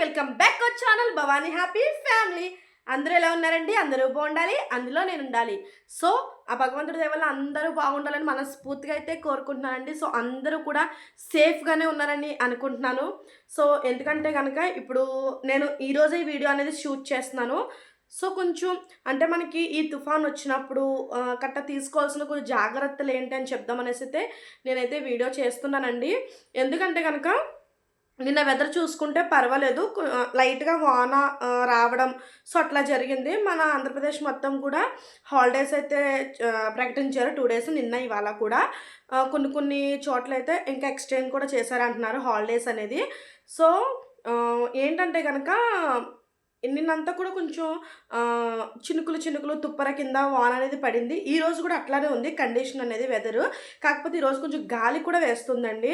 Welcome back our channel Bhavani happy family. అందరూ ఎలా ఉన్నారండి? అందరూ బాగుండాలి? అందులో నేను ఉండాలి. సో ఆ భగవంతుడి దయ వల్ల అందరూ బాగుండాలని మనస్ఫూర్తిగా అయితే కోరుకుంటున్నానండి. సో అందరూ కూడా సేఫ్గానే ఉన్నారని అనుకుంటున్నాను. సో ఎందుకంటే కనుక ఇప్పుడు నేను ఈరోజే ఈ వీడియో అనేది షూట్ చేస్తున్నాను. సో కొంచెం అంటే మనకి ఈ తుఫాన్ వచ్చినప్పుడు కట్ట తీసుకోవాల్సిన కొన్ని జాగ్రత్తలు ఏంటి అని చెప్దామనేసి అయితే నేనైతే వీడియో చేస్తున్నానండి. ఎందుకంటే కనుక నిన్న వెదర్ చూసుకుంటే పర్వాలేదు. లైట్గా వాన రావడం. సో అట్లా జరిగింది. మన ఆంధ్రప్రదేశ్ మొత్తం కూడా హాలిడేస్ అయితే ప్రకటించారు. టూ డేస్ నిన్న ఇవాళ కూడా. కొన్ని కొన్ని చోట్ల అయితే ఇంకా ఎక్స్టెండ్ కూడా చేశారంటున్నారు హాలిడేస్ అనేది. సో ఏంటంటే కనుక నిన్నంతా కూడా కొంచెం చినుకులు చినుకులు తుప్పర కింద వాన్ అనేది పడింది. ఈరోజు కూడా అట్లానే ఉంది. కండిషన్ అనేది వెదరు కాకపోతే ఈరోజు కొంచెం గాలి కూడా వేస్తుందండి.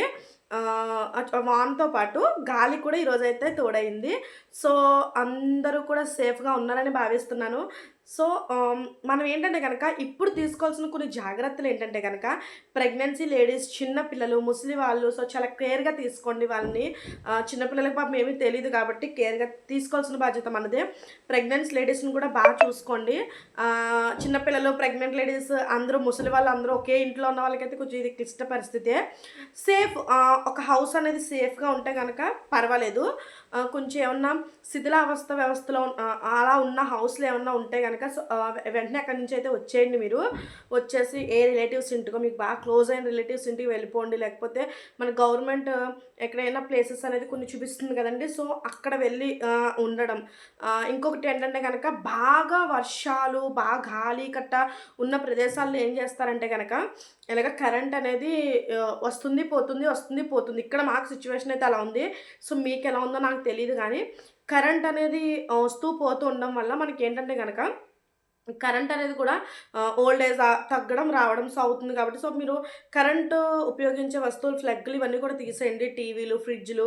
వాన్తో పాటు గాలి కూడా ఈరోజు అయితే తోడైంది సో అందరూ కూడా సేఫ్గా ఉన్నారని భావిస్తున్నాను. సో మనం ఏంటంటే కనుక ఇప్పుడు తీసుకోవాల్సిన కొన్ని జాగ్రత్తలు ఏంటంటే కనుక ప్రెగ్నెన్సీ లేడీస్ చిన్న పిల్లలు ముసలి వాళ్ళు సో చాలా కేర్గా తీసుకోండి వాళ్ళని. చిన్నపిల్లలకి పాపం ఏమీ తెలియదు కాబట్టి కేర్గా తీసుకోవాల్సిన బాధ్యత మనదే. ప్రెగ్నెన్సీ లేడీస్ని కూడా బాగా చూసుకోండి. చిన్నపిల్లలు ప్రెగ్నెంట్ లేడీస్ అందరూ ముసలి వాళ్ళు అందరూ ఒకే ఇంట్లో ఉన్న వాళ్ళకైతే కొంచెం ఇది క్లిష్ట పరిస్థితే. సేఫ్ ఒక హౌస్ అనేది సేఫ్గా ఉంటే కనుక పర్వాలేదు. కొంచెం ఏమన్నా శిథిలావస్థ వ్యవస్థలో అలా ఉన్న హౌస్లో ఏమన్నా ఉంటే కనుక సో, వెంటనే అక్కడి నుంచి అయితే వచ్చేయండి మీరు. వచ్చేసి ఏ రిలేటివ్స్ ఇంటికో మీకు బాగా క్లోజ్ అయిన రిలేటివ్స్ ఇంటికి వెళ్ళిపోండి. లేకపోతే మన గవర్నమెంట్ ఎక్కడైనా ప్లేసెస్ అనేది కొన్ని చూపిస్తుంది కదండి. సో అక్కడ వెళ్ళి ఉండడం. ఇంకొకటి ఏంటంటే కనుక బాగా వర్షాలు బాగా గాలి కట్ట ఉన్న ప్రదేశాల్లో ఏం చేస్తారంటే కనుక ఇలాగ కరెంట్ అనేది వస్తుంది పోతుంది వస్తుంది పోతుంది. ఇక్కడ మాకు సిచ్యువేషన్ అయితే అలా ఉంది. సో మీకు ఎలా ఉందో నాకు తెలియదు కానీ కరెంట్ అనేది వస్తూ పోతూ ఉండడం వల్ల మనకి ఏంటంటే కనుక కరెంట్ అనేది కూడా ఓల్డ్ ఏజ్ తగ్గడం రావడం సో అవుతుంది కాబట్టి సో మీరు కరెంటు ఉపయోగించే వస్తువులు ఫ్లగ్లు ఇవన్నీ కూడా తీసేయండి. టీవీలు ఫ్రిడ్జ్లు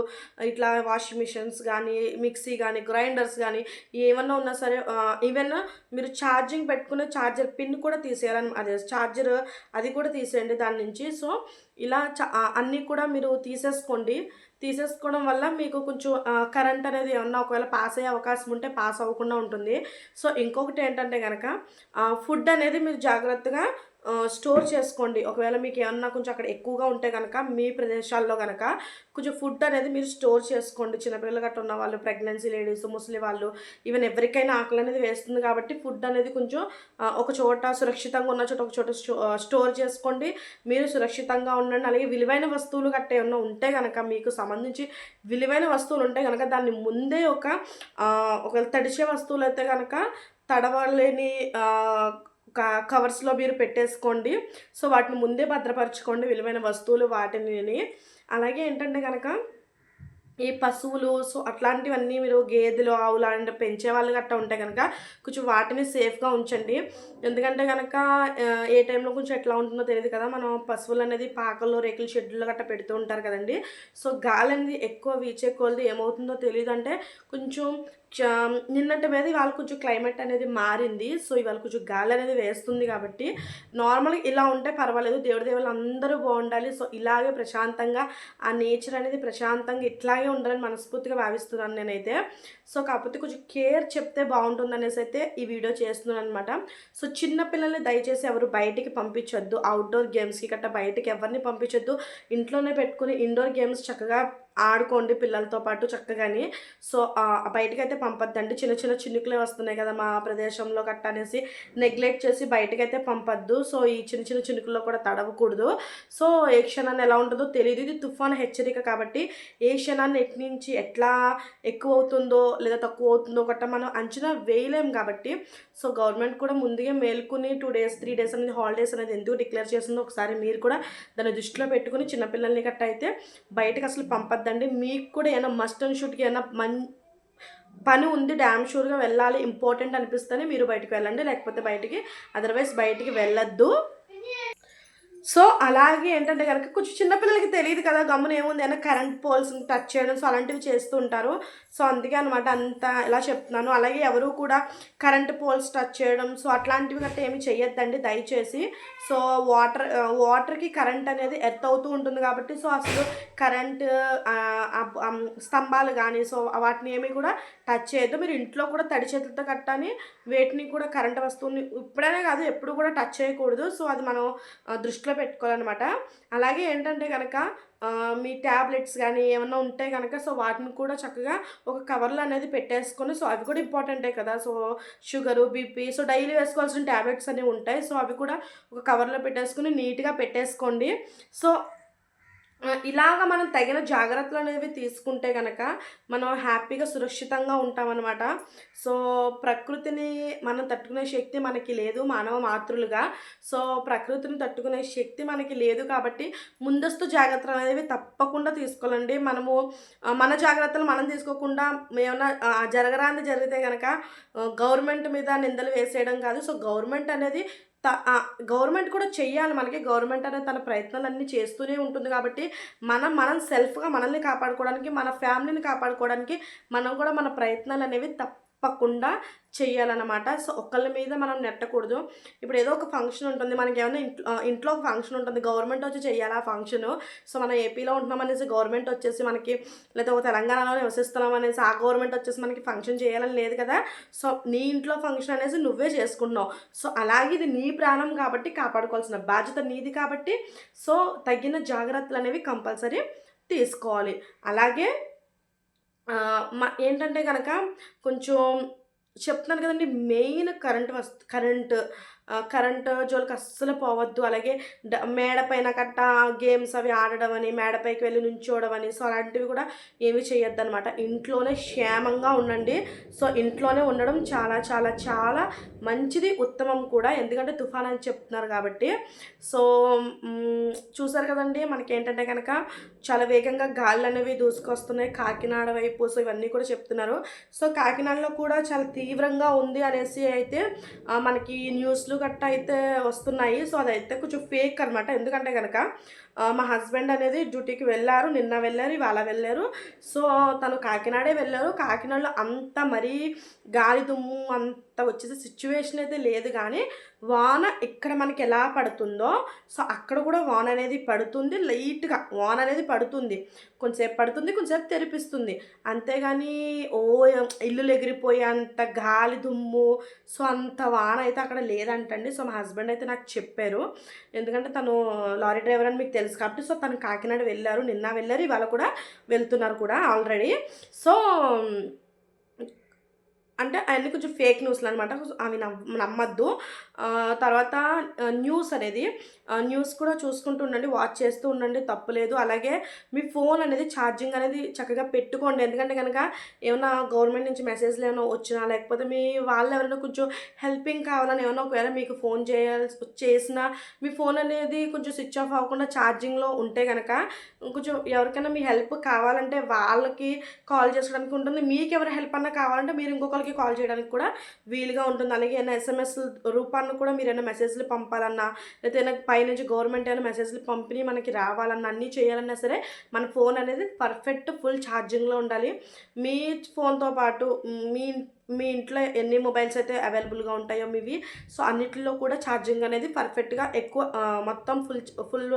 ఇట్లా వాషింగ్ మిషన్స్ కానీ మిక్సీ కానీ గ్రైండర్స్ కానీ ఏమన్నా ఉన్నా సరే ఈవెన్ మీరు ఛార్జింగ్ పెట్టుకునే ఛార్జర్ పిన్ కూడా తీసేయాలని అదే ఛార్జర్ అది కూడా తీసేయండి దాని నుంచి. సో ఇలా అన్నీ కూడా మీరు తీసేసుకోండి. తీసేసుకోవడం వల్ల మీకు కొంచెం కరెంట్ అనేది ఏమన్నా ఒకవేళ పాస్ అయ్యే అవకాశం ఉంటే పాస్ అవ్వకుండా ఉంటుంది. సో ఇంకొకటి ఏంటంటే కనుక ఫుడ్ అనేది మీరు జాగ్రత్తగా స్టోర్ చేసుకోండి. ఒకవేళ మీకు ఏమన్నా కొంచెం అక్కడ ఎక్కువగా ఉంటే కనుక మీ ప్రదేశాల్లో కనుక కొంచెం ఫుడ్ అనేది మీరు స్టోర్ చేసుకోండి. చిన్నపిల్లలు గట్ట ఉన్న వాళ్ళు ప్రెగ్నెన్సీ లేడీస్ ముసలి వాళ్ళు ఈవెన్ ఎవరికైనా ఆకలి అనేది వేస్తుంది కాబట్టి ఫుడ్ అనేది కొంచెం ఒక చోట సురక్షితంగా ఉన్న చోట ఒక చోట స్టోర్ చేసుకోండి. మీరు సురక్షితంగా ఉండండి. అలాగే విలువైన వస్తువులు గట్ట ఏమన్నా ఉంటే కనుక మీకు సంబంధించి విలువైన వస్తువులు ఉంటే కనుక దాన్ని ముందే ఒక ఒక తడిచే వస్తువులు అయితే కనుక తడవలేని కవర్స్లో మీరు పెట్టేసుకోండి. సో వాటిని ముందే భద్రపరచుకోండి విలువైన వస్తువులు వాటిని. అలాగే ఏంటంటే కనుక ఈ పశువులు సో అట్లాంటివన్నీ మీరు గేదెలు ఆవులు అంటే పెంచే వాళ్ళు గట్టా ఉంటే కనుక కొంచెం వాటిని సేఫ్గా ఉంచండి. ఎందుకంటే కనుక ఏ టైంలో కొంచెం ఎట్లా ఉంటుందో తెలియదు కదా మనం పశువులు అనేది పాకల్లో రేకుల షెడ్యూల్లో గట్టా పెడుతూ ఉంటారు కదండి. సో గాలి అనేది ఎక్కువ వీచే కొలది ఏమవుతుందో తెలియదు అంటే కొంచెం నిన్నటి మీద ఇవాళ కొంచెం క్లైమేట్ అనేది మారింది. సో ఇవాళ కొంచెం గాలి అనేది వేస్తుంది కాబట్టి నార్మల్గా ఇలా ఉంటే పర్వాలేదు. దేవుడి దేవుళ్ళు అందరూ బాగుండాలి. సో ఇలాగే ప్రశాంతంగా ఆ నేచర్ అనేది ప్రశాంతంగా ఇట్లాగే ఉండాలని మనస్ఫూర్తిగా భావిస్తున్నాను నేనైతే. సో కాకపోతే కొంచెం కేర్ చెప్తే బాగుంటుంది అనేసి అయితే ఈ వీడియో చేస్తున్నాను అనమాట సో చిన్నపిల్లల్ని దయచేసి ఎవరు బయటికి పంపించొద్దు. అవుట్డోర్ గేమ్స్కి గట్రా బయటికి ఎవరిని పంపించొద్దు. ఇంట్లోనే పెట్టుకుని ఇండోర్ గేమ్స్ చక్కగా ఆడుకోండి పిల్లలతో పాటు చక్కగాని. సో బయటకి అయితే పంపొద్దండి. చిన్న చిన్న చినుకులే వస్తున్నాయి కదా మా ప్రదేశంలో గట్ట అనేసి నెగ్లెక్ట్ చేసి బయటకైతే అయితే పంపొద్దు. సో ఈ చిన్న చిన్న చినుకుల్లో కూడా తడవకూడదు. సో ఏ క్షణాన్ని ఎలా ఉంటుందో తెలియదు ఇది తుఫాన్ హెచ్చరిక కాబట్టి ఏ క్షణాన్ని ఎటు నుంచి ఎట్లా ఎక్కువ అవుతుందో లేదా తక్కువ అవుతుందో గట్ట మనం అంచనా వేయలేం కాబట్టి. సో గవర్నమెంట్ కూడా ముందుగా మేల్కొని టూ డేస్ త్రీ డేస్ అనేది హాలిడేస్ అనేది ఎందుకు డిక్లేర్ చేసిందో ఒకసారి మీరు కూడా దాన్ని దృష్టిలో పెట్టుకుని చిన్నపిల్లల్ని గట్ట అయితే బయటకు అసలు పంపద్దు వద్దండి మీకు కూడా ఏమైనా మస్ట్ అండ్ షూట్కి ఏమైనా మన్ పని ఉంది డ్యామ్ షూర్గా వెళ్ళాలి ఇంపార్టెంట్ అనిపిస్తేనే మీరు బయటకు వెళ్ళండి లేకపోతే బయటికి అదర్వైజ్ బయటికి వెళ్ళొద్దు. సో అలాగే ఏంటంటే కనుక కొంచెం చిన్నపిల్లలకి తెలియదు కదా గమ్మున ఏముంది అయినా కరెంట్ పోల్స్ టచ్ చేయడం సో అలాంటివి చేస్తూ ఉంటారు. సో అందుకే అనమాట అంత ఇలా చెప్తున్నాను. అలాగే ఎవరు కూడా కరెంట్ పోల్స్ టచ్ చేయడం సో అట్లాంటివి గట్రా ఏమి చేయొద్దండి దయచేసి. సో వాటర్ వాటర్కి కరెంట్ అనేది ఎర్త్ అవుతూ ఉంటుంది కాబట్టి సో అసలు కరెంట్ స్తంభాలు కానీ సో వాటిని ఏమి కూడా టచ్ చేయొద్దు. మీరు ఇంట్లో కూడా తడి చేతులతో కట్టని వేటిని కూడా కరెంట్ వస్తువుని ఇప్పుడైనా కాదు ఎప్పుడు కూడా టచ్ చేయకూడదు. సో అది మనం దృష్టిలో పెట్టుకోవాలన్నమాట. అలాగే ఏంటంటే కనుక మీ ట్యాబ్లెట్స్ కానీ ఏమన్నా ఉంటే కనుక సో వాటిని కూడా చక్కగా ఒక కవర్లు అనేది పెట్టేసుకొని సో అవి కూడా ఇంపార్టెంటే కదా. So sugar BP so daily వేసుకోవాల్సిన ట్యాబ్లెట్స్ అనేవి ఉంటాయి. సో అవి కూడా ఒక కవర్లో పెట్టేసుకుని నీట్గా పెట్టేసుకోండి. సో ఇలాగ మనం తగిన జాగ్రత్తలు అనేవి తీసుకుంటే కనుక మనం హ్యాపీగా సురక్షితంగా ఉంటామన్నమాట. సో ప్రకృతిని మనం తట్టుకునే శక్తి మనకి లేదు మానవ మాతృలుగా. సో ప్రకృతిని తట్టుకునే శక్తి మనకి లేదు కాబట్టి ముందస్తు జాగ్రత్తలు అనేవి తప్పకుండా తీసుకోవాలండి. మనము మన జాగ్రత్తలు మనం తీసుకోకుండా ఏమైనా జరగరాంది జరిగితే కనుక గవర్నమెంట్ మీద నిందలు వేసేయడం కాదు. సో గవర్నమెంట్ అనేది గవర్నమెంట్ కూడా చెయ్యాలి మనకి. గవర్నమెంట్ అనేది తన ప్రయత్నాలన్నీ చేస్తూనే ఉంటుంది కాబట్టి మనం మనం సెల్ఫ్గా మనల్ని కాపాడుకోవడానికి మన ఫ్యామిలీని కాపాడుకోవడానికి మనం కూడా మన ప్రయత్నాలు అనేవి తప్పకుండా చేయాలన్నమాట సో ఒకళ్ళ మీద మనం నెట్టకూడదు. ఇప్పుడు ఏదో ఒక ఫంక్షన్ ఉంటుంది. మనకి ఏమైనా ఇంట్లో ఇంట్లో ఒక ఫంక్షన్ ఉంటుంది. గవర్నమెంట్ వచ్చి చేయాలి ఆ ఫంక్షన్. సో మనం ఏపీలో ఉంటున్నాం అనేసి గవర్నమెంట్ వచ్చేసి మనకి లేదా ఒక తెలంగాణలో నివసిస్తున్నాం అనేసి ఆ గవర్నమెంట్ వచ్చేసి మనకి ఫంక్షన్ చేయాలని లేదు కదా. సో నీ ఇంట్లో ఫంక్షన్ అనేసి నువ్వే చేసుకుంటున్నావు. సో అలాగే ఇది నీ ప్రాణం కాబట్టి కాపాడుకోవాల్సిన బాధ్యత నీది కాబట్టి. సో తగిన జాగ్రత్తలు అనేవి కంపల్సరీ తీసుకోవాలి. అలాగే ఏంటంటే కనుక కొంచెం చెప్తున్నాను కదండి మెయిన్ కరెంట్ వస్తు కరెంట్ కరెంట్ జోలికి అస్సలు పోవద్దు. అలాగే డ మేడ పైన కట్ట గేమ్స్ అవి ఆడడం అని మేడపైకి వెళ్ళి నుంచోవడం అని సో అలాంటివి కూడా ఏమి చేయొద్దు అనమాట ఇంట్లోనే క్షేమంగా ఉండండి. సో ఇంట్లోనే ఉండడం చాలా చాలా చాలా మంచిది ఉత్తమం కూడా. ఎందుకంటే తుఫాన్ అని చెప్తున్నారు కాబట్టి. సో చూసారు కదండి మనకి ఏంటంటే కనుక చాలా వేగంగా గాళ్ళు అనేవి దూసుకొస్తున్నాయి. కాకినాడ వైపు సో ఇవన్నీ కూడా చెప్తున్నారు. సో కాకినాడలో కూడా చాలా తీవ్రంగా ఉంది అనేసి అయితే మనకి న్యూస్లు గట్ట అయితే వస్తున్నాయి. సో అదైతే కొంచెం ఫేక్ అనమాట ఎందుకంటే కనుక మా హస్బెండ్ అనేది డ్యూటీకి వెళ్ళారు నిన్న వెళ్ళారు ఇవాళ వెళ్ళారు. సో తను కాకినాడే వెళ్ళారు. కాకినాడలో అంత మరీ గాలి దుమ్ము అంత వచ్చేసి సిచ్యువేషన్ అయితే లేదు కానీ వాన ఇక్కడ మనకి ఎలా పడుతుందో సో అక్కడ కూడా వాన అనేది పడుతుంది లైట్గా వాన అనేది పడుతుంది. కొంచెంసేపు పడుతుంది కొంచెంసేపు తెరిపిస్తుంది. అంతేగాని ఓ ఇల్లులు ఎగిరిపోయే అంత గాలి దుమ్ము సో అంత వాన అయితే అక్కడ లేదంటండి. సో మా హస్బెండ్ అయితే నాకు చెప్పారు. ఎందుకంటే తను లారీ డ్రైవర్ అని మీకు తెలుసు కాబట్టి సో తను కాకినాడ వెళ్ళారు నిన్న వెళ్ళారు ఇవాళ కూడా వెళ్తున్నారు కూడా ఆల్రెడీ. సో అంటే అవన్నీ కొంచెం ఫేక్ న్యూస్లు అనమాట అవి నమ్మ నమ్మద్దు. తర్వాత న్యూస్ అనేది న్యూస్ కూడా చూసుకుంటూ ఉండండి వాచ్ చేస్తూ ఉండండి తప్పులేదు అలాగే మీ ఫోన్ అనేది ఛార్జింగ్ అనేది చక్కగా పెట్టుకోండి. ఎందుకంటే కనుక ఏమైనా గవర్నమెంట్ నుంచి మెసేజ్లు ఏమైనా వచ్చినా లేకపోతే మీ వాళ్ళు ఎవరైనా కొంచెం హెల్పింగ్ కావాలని ఏమైనా ఒకవేళ మీకు ఫోన్ చేయాల్సి చేసినా మీ ఫోన్ అనేది కొంచెం స్విచ్ ఆఫ్ అవ్వకుండా ఛార్జింగ్లో ఉంటే కనుక కొంచెం ఎవరికైనా మీ హెల్ప్ కావాలంటే వాళ్ళకి కాల్ చేసుకోవడానికి ఉంటుంది. మీకు ఎవరి హెల్ప్ అన్నా కావాలంటే మీరు ఇంకొకరికి కాల్ చేయడానికి కూడా వీలుగా ఉంటుంది. అలాగే ఏమైనా ఎస్ఎంఎస్ రూపాన్ని కూడా మీరు ఏమైనా మెసేజ్లు పంపాలన్నా లేకపోతే ఏమైనా పైనుంచి గవర్నమెంట్ ఏమైనా మెసేజ్లు పంపిణీ మనకి రావాలన్నా అన్నీ చేయాలన్నా సరే మన ఫోన్ అనేది పర్ఫెక్ట్ ఫుల్ ఛార్జింగ్లో ఉండాలి. మీ ఫోన్తో పాటు మీ మీ ఇంట్లో ఎన్ని మొబైల్స్ అయితే అవైలబుల్గా ఉంటాయో మీవి సో అన్నిటిలో కూడా ఛార్జింగ్ అనేది పర్ఫెక్ట్గా ఎక్కువ మొత్తం ఫుల్ ఫుల్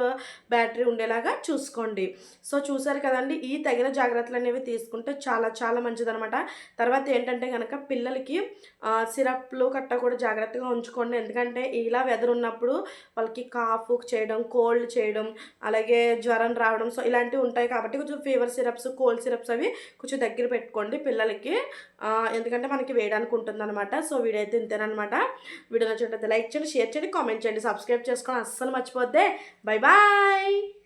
బ్యాటరీ ఉండేలాగా చూసుకోండి. సో చూసారు కదండి ఈ తగిన జాగ్రత్తలు అనేవి తీసుకుంటే చాలా చాలా మంచిదనమాట తర్వాత ఏంటంటే కనుక పిల్లలకి సిరప్లు కట్ట కూడా జాగ్రత్తగా ఉంచుకోండి. ఎందుకంటే ఇలా వెదర్ ఉన్నప్పుడు వాళ్ళకి కాఫ్ చేయడం కోల్డ్ చేయడం అలాగే జ్వరం రావడం సో ఇలాంటివి ఉంటాయి కాబట్టి కొంచెం ఫీవర్ సిరప్స్ కోల్డ్ సిరప్స్ అవి కొంచెం దగ్గర పెట్టుకోండి పిల్లలకి. ఎందుకంటే ఎందుకంటే మనకి వేయడానికి ఉంటుంది అనమాట సో వీడియో అయితే ఇంతేనమాట వీడియో నచ్చినట్లయితే లైక్ చేయండి షేర్ చేయండి కామెంట్ చేయండి సబ్స్క్రైబ్ చేసుకోవడం అస్సలు మర్చిపోద్దే. Bye bye!